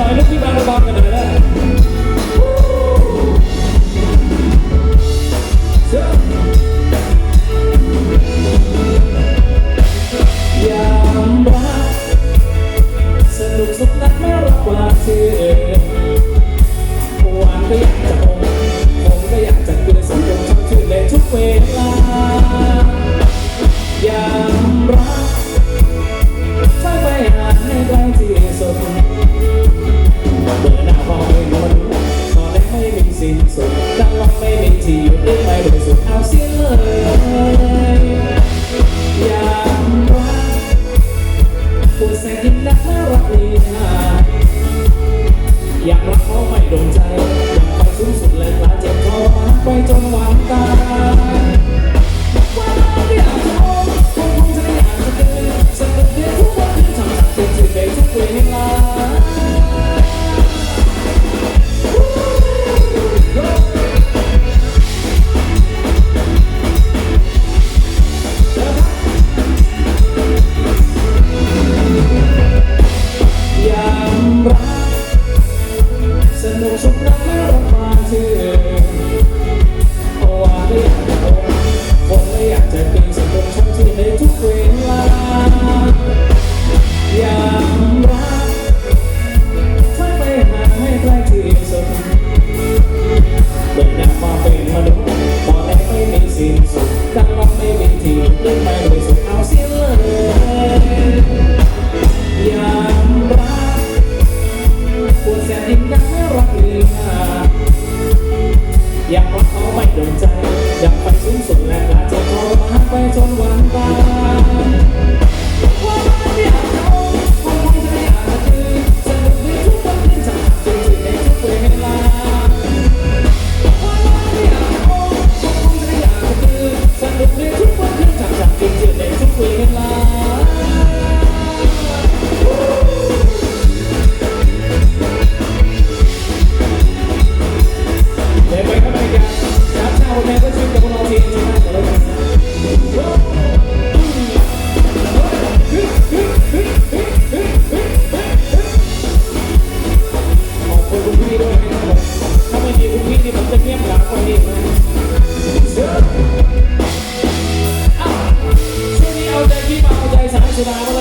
น่อยามรักสนุกสุขนักไม่รักวาที่หวานก็อยากจะอมผมก็อยากจะกลืนสังคมชางชื่นในทุกเวลายามรักถ้าไม่หาให้กลที่สุด เดินหน้ามองไม่ล้นตอนแรกไม่มีสิ้นสุดดังลองไม่มีที่อยู่ได้ไหมบริสุทเอาเสียเลยอยากรักปวดแสนยิ้มนักน่ารักดีนะอยากรักเขาไม่โดนใจอยากไปสูงสุดเลยลาเจ็บคอรักไปจนวันตาย ลูกชมรักไม่รักมาที่เอเพราะว่าไม่อยากจะองคนไม่อยากจะกินสมุนชมที่ในทุกเวลาอยากรักถ้าไปหาให้ใกล้ที่สุดเบื่น้าาเป็นมนุษย์พอได้ไม่มีสิ้นสุดตั้งไม่มีที่ได้ไป อยากว่าเขาไม่โดนใจ อยากไปสูงสุดและอาจจะทรมานไปจนวัน to the